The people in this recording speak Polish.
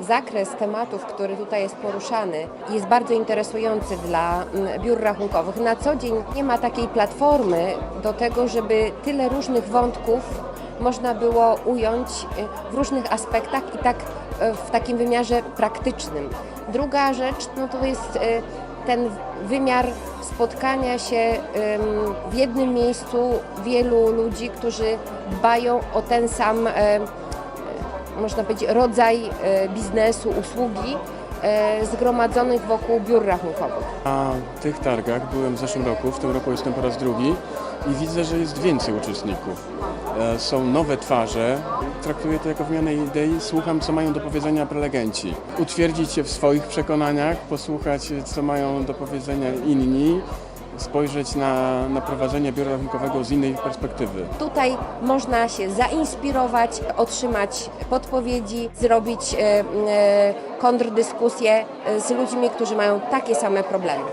zakres tematów, który tutaj jest poruszany, jest bardzo interesujący dla mm, biur rachunkowych. Na co dzień nie ma takiej platformy do tego, żeby tyle różnych wątków można było ująć y, w różnych aspektach i tak y, w takim wymiarze praktycznym. Druga rzecz no to jest y, ten wymiar spotkania się w jednym miejscu wielu ludzi, którzy dbają o ten sam, można powiedzieć, rodzaj e, biznesu, usługi e, zgromadzonych wokół biur rachunkowych. Na tych targach byłem w zeszłym roku, w tym roku jestem po raz drugi i widzę, że jest więcej uczestników. E, Są nowe twarze, traktuję to jako wymianę idei, słucham co mają do powiedzenia prelegenci. Utwierdzić się w swoich przekonaniach, posłuchać co mają do powiedzenia inni, spojrzeć na, na prowadzenie biura rachunkowego z innej perspektywy. Tutaj można się zainspirować, otrzymać podpowiedzi, zrobić e, e, kontrdyskusję e, z ludźmi, którzy mają takie same problemy.